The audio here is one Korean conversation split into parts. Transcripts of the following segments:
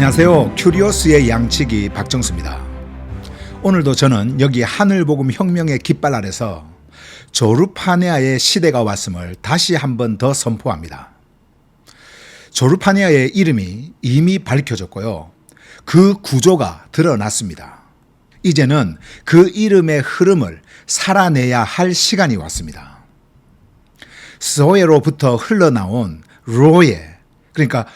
안녕하세요. 큐리오스의 양치기 박정수입니다. 오늘도 저는 여기 하늘복음 혁명의 깃발 아래서 조르파네아의 시대가 왔음을 다시 한 번 더 선포합니다. 조르파네아의 이름이 이미 밝혀졌고요. 그 구조가 드러났습니다. 이제는 그 이름의 흐름을 살아내야 할 시간이 왔습니다. 스오에로부터 흘러나온 로에, 그러니까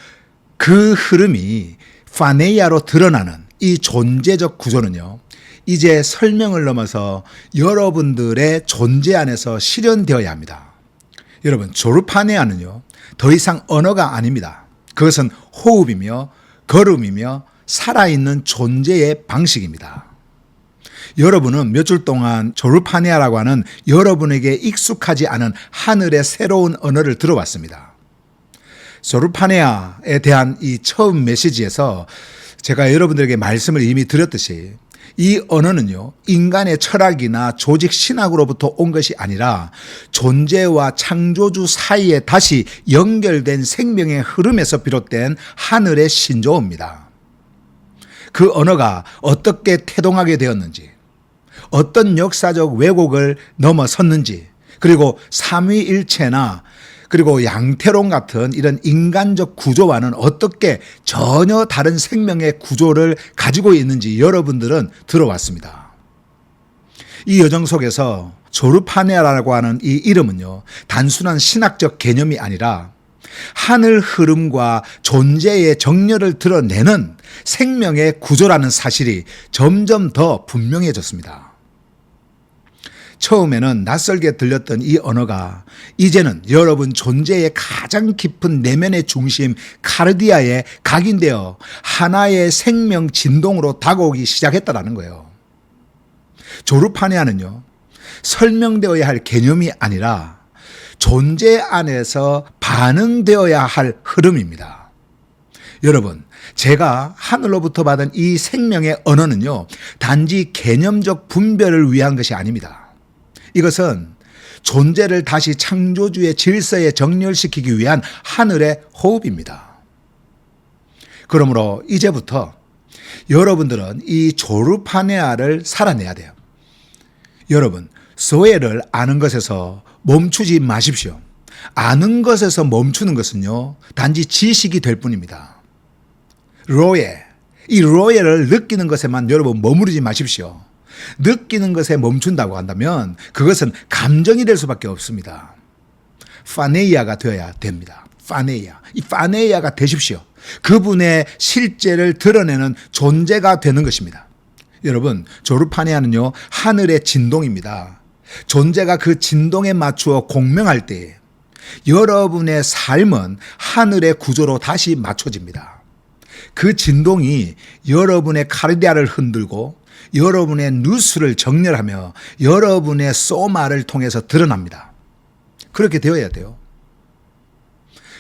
그 흐름이 파네이아로 드러나는 이 존재적 구조는요, 이제 설명을 넘어서 여러분들의 존재 안에서 실현되어야 합니다. 여러분, 조르파네아는요, 더 이상 언어가 아닙니다. 그것은 호흡이며 걸음이며 살아있는 존재의 방식입니다. 여러분은 몇줄 동안 조르파네아라고 하는 여러분에게 익숙하지 않은 하늘의 새로운 언어를 들어왔습니다. 조르파네아에 대한 이 처음 메시지에서 제가 여러분들에게 말씀을 이미 드렸듯이 이 언어는요, 인간의 철학이나 조직 신학으로부터 온 것이 아니라 존재와 창조주 사이에 다시 연결된 생명의 흐름에서 비롯된 하늘의 신조어입니다. 그 언어가 어떻게 태동하게 되었는지, 어떤 역사적 왜곡을 넘어섰는지, 그리고 삼위일체나 그리고 양태론 같은 이런 인간적 구조와는 어떻게 전혀 다른 생명의 구조를 가지고 있는지 여러분들은 들어왔습니다. 이 여정 속에서 조르파네아라고 하는 이 이름은요, 단순한 신학적 개념이 아니라 하늘 흐름과 존재의 정렬을 드러내는 생명의 구조라는 사실이 점점 더 분명해졌습니다. 처음에는 낯설게 들렸던 이 언어가 이제는 여러분 존재의 가장 깊은 내면의 중심 카르디아에 각인되어 하나의 생명 진동으로 다가오기 시작했다라는 거예요. 조르파네아는요, 설명되어야 할 개념이 아니라 존재 안에서 반응되어야 할 흐름입니다. 여러분, 제가 하늘로부터 받은 이 생명의 언어는요, 단지 개념적 분별을 위한 것이 아닙니다. 이것은 존재를 다시 창조주의 질서에 정렬시키기 위한 하늘의 호흡입니다. 그러므로 이제부터 여러분들은 이 조르파네아를 살아내야 돼요. 여러분, 소에를 아는 것에서 멈추지 마십시오. 아는 것에서 멈추는 것은요, 단지 지식이 될 뿐입니다. 로에, 이 로에를 느끼는 것에만 여러분 머무르지 마십시오. 느끼는 것에 멈춘다고 한다면 그것은 감정이 될 수밖에 없습니다. 파네이아가 되어야 됩니다. 파네이아. 이 파네이아가 되십시오. 그분의 실제를 드러내는 존재가 되는 것입니다. 여러분, 조르파네아는요, 하늘의 진동입니다. 존재가 그 진동에 맞추어 공명할 때 여러분의 삶은 하늘의 구조로 다시 맞춰집니다. 그 진동이 여러분의 카르디아를 흔들고 여러분의 뉴스를 정렬하며 여러분의 소마를 통해서 드러납니다. 그렇게 되어야 돼요.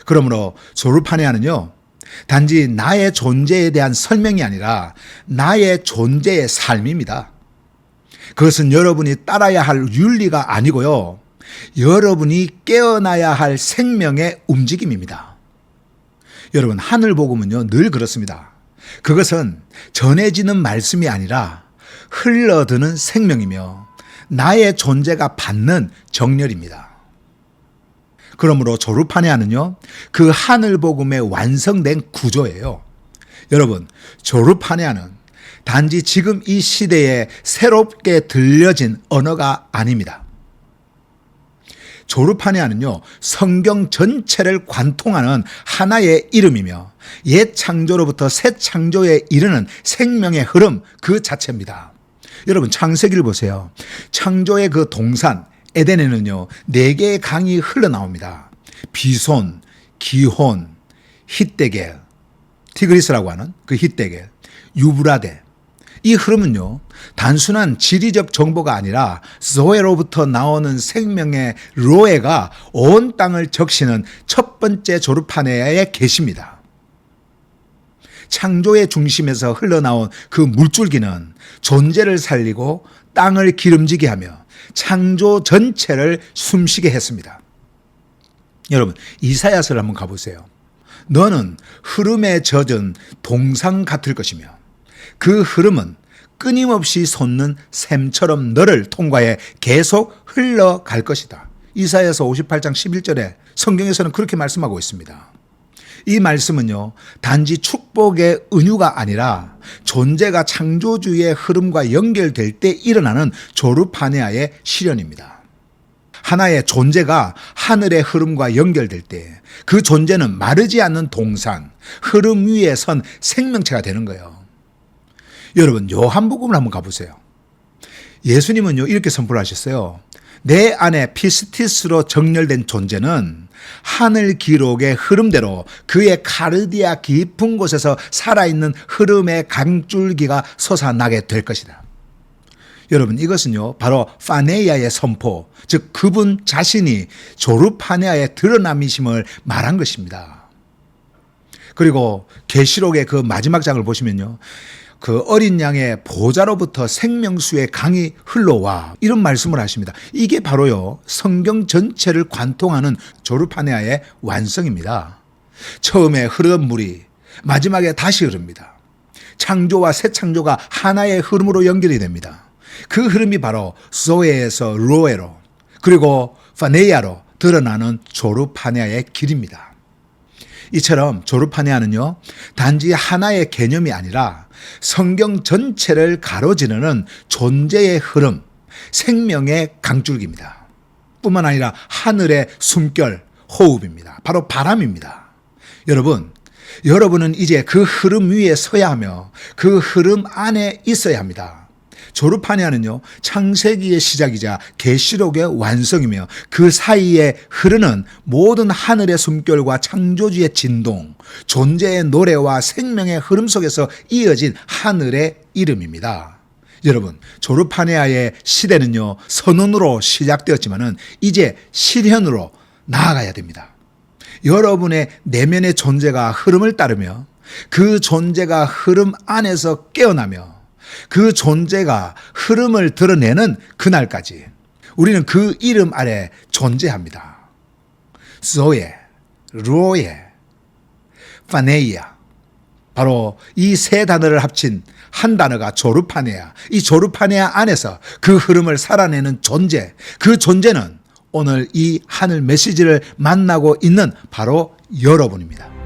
그러므로 조르파네아는요, 단지 나의 존재에 대한 설명이 아니라 나의 존재의 삶입니다. 그것은 여러분이 따라야 할 윤리가 아니고요. 여러분이 깨어나야 할 생명의 움직임입니다. 여러분, 하늘 복음은요, 늘 그렇습니다. 그것은 전해지는 말씀이 아니라 흘러드는 생명이며 나의 존재가 받는 정렬입니다. 그러므로 조르파네아는요, 그 하늘 복음의 완성된 구조예요. 여러분, 조르파네아는 단지 지금 이 시대에 새롭게 들려진 언어가 아닙니다. 조르파네아는요, 성경 전체를 관통하는 하나의 이름이며 옛 창조로부터 새 창조에 이르는 생명의 흐름 그 자체입니다. 여러분, 창세기를 보세요. 창조의 그 동산, 에덴에는요, 네 개의 강이 흘러나옵니다. 비손, 기혼, 히데겔, 티그리스라고 하는 그 히데겔, 유브라데. 이 흐름은요, 단순한 지리적 정보가 아니라 소에로부터 나오는 생명의 로에가 온 땅을 적시는 첫 번째 조르파네아의 계십니다. 창조의 중심에서 흘러나온 그 물줄기는 존재를 살리고 땅을 기름지게 하며 창조 전체를 숨쉬게 했습니다. 여러분, 이사야서를 한번 가보세요. 너는 흐름에 젖은 동상 같을 것이며 그 흐름은 끊임없이 솟는 샘처럼 너를 통과해 계속 흘러갈 것이다. 이사야서 58장 11절에 성경에서는 그렇게 말씀하고 있습니다. 이 말씀은요, 단지 축복의 은유가 아니라 존재가 창조주의 흐름과 연결될 때 일어나는 조르파네아의 실현입니다. 하나의 존재가 하늘의 흐름과 연결될 때 그 존재는 마르지 않는 동상, 흐름 위에 선 생명체가 되는 거예요. 여러분, 요한복음을 한번 가보세요. 예수님은요, 이렇게 선포를 하셨어요. 내 안에 피스티스로 정렬된 존재는 하늘 기록의 흐름대로 그의 카르디아 깊은 곳에서 살아있는 흐름의 강줄기가 솟아나게 될 것이다. 여러분 이것은요 바로 파네이아의 선포 즉 그분 자신이 조르파네아의 드러남이심을 말한 것입니다. 그리고 계시록의 그 마지막 장을 보시면요. 그 어린 양의 보좌로부터 생명수의 강이 흘러와 이런 말씀을 하십니다. 이게 바로요 성경 전체를 관통하는 조르파네아의 완성입니다. 처음에 흐르던 물이 마지막에 다시 흐릅니다. 창조와 새 창조가 하나의 흐름으로 연결이 됩니다. 그 흐름이 바로 소에에서 로에로 그리고 파네이아로 드러나는 조르파네아의 길입니다. 이처럼 조르파네아는요 단지 하나의 개념이 아니라 성경 전체를 가로지르는 존재의 흐름, 생명의 강줄기입니다. 뿐만 아니라 하늘의 숨결, 호흡입니다. 바로 바람입니다. 여러분, 여러분은 이제 그 흐름 위에 서야 하며 그 흐름 안에 있어야 합니다. 조르파니아는요 창세기의 시작이자 계시록의 완성이며 그 사이에 흐르는 모든 하늘의 숨결과 창조주의 진동, 존재의 노래와 생명의 흐름 속에서 이어진 하늘의 이름입니다. 여러분, 조르파네아의 시대는요 선언으로 시작되었지만은 이제 실현으로 나아가야 됩니다. 여러분의 내면의 존재가 흐름을 따르며 그 존재가 흐름 안에서 깨어나며 그 존재가 흐름을 드러내는 그날까지 우리는 그 이름 아래 존재합니다. 소에, 로에, 파네이아. 바로 이 세 단어를 합친 한 단어가 조르파네아. 이 조르파네아 안에서 그 흐름을 살아내는 존재. 그 존재는 오늘 이 하늘 메시지를 만나고 있는 바로 여러분입니다.